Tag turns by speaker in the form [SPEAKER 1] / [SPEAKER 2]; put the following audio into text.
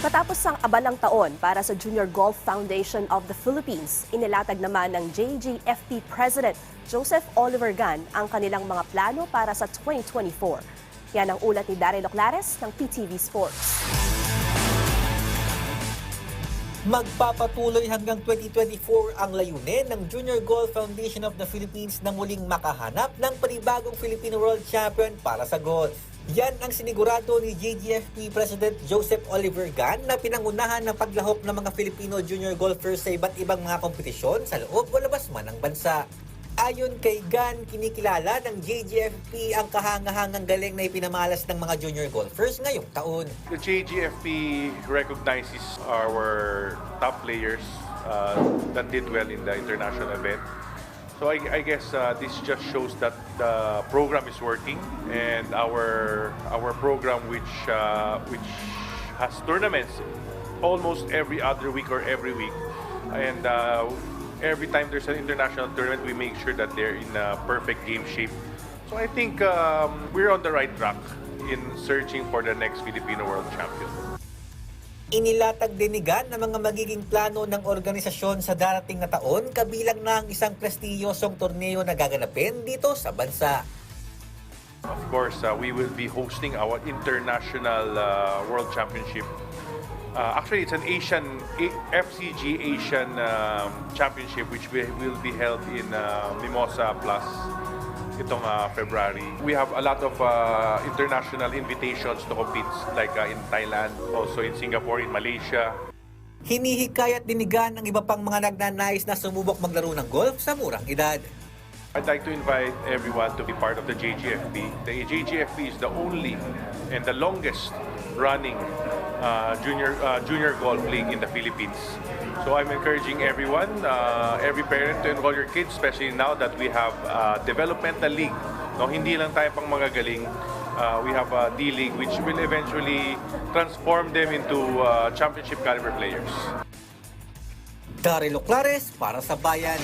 [SPEAKER 1] Matapos ang abalang taon para sa Junior Golf Foundation of the Philippines, inilatag naman ng JGFP President Joseph Oliver Gan ang kanilang mga plano para sa 2024. Yan ang ulat ni Daryl Oclares ng PTV Sports.
[SPEAKER 2] Magpapatuloy hanggang 2024 ang layunin ng Junior Golf Foundation of the Philippines na muling makahanap ng panibagong Filipino World Champion para sa golf. Yan ang sinigurado ni JGFP President Joseph Oliver Gan na pinangunahan ng paglahok ng mga Filipino junior golfers sa iba't ibang mga kompetisyon sa loob o labas man ng bansa. Ayon kay Gan, kinikilala ng JGFP ang kahangahangang galing na ipinamalas ng mga junior golfers ngayong taon.
[SPEAKER 3] The JGFP recognizes our top players uh, that did well in the international event. So I, I guess uh, this just shows that the program is working, and our our program, which uh, which has tournaments almost every other week or every week, and uh, every time there's an international tournament, we make sure that they're in uh, perfect game shape. So I think um, we're on the right track in searching for the next Filipino World Champion.
[SPEAKER 2] Inilatag din ni Gan na mga magiging plano ng organisasyon sa darating na taon kabilang na ang isang prestiyosong torneo na gaganapin dito sa bansa.
[SPEAKER 3] Of course, uh, we will be hosting our international uh, World Championship. Uh, actually, it's an Asian A- FCG Asian um, Championship which will, will be held in uh, Mimosa Plus itong uh, February. We have a lot of uh, international invitations to compete like uh, in Thailand, also in Singapore, in Malaysia.
[SPEAKER 2] Hinihikayat din ni Gan ang iba pang mga nagnanais na sumubok maglaro ng golf sa murang edad.
[SPEAKER 3] I'd like to invite everyone to be part of the JGFP. The JGFP is the only and the longest running uh, junior uh, junior golf league in the Philippines. So I'm encouraging everyone, uh, every parent to enroll your kids, especially now that we have uh, developmental league. No, hindi lang tayo pang mga galing. Uh, we have a D-League which will eventually transform them into uh, championship caliber players.
[SPEAKER 2] Daryl Oclares para sa Bayan.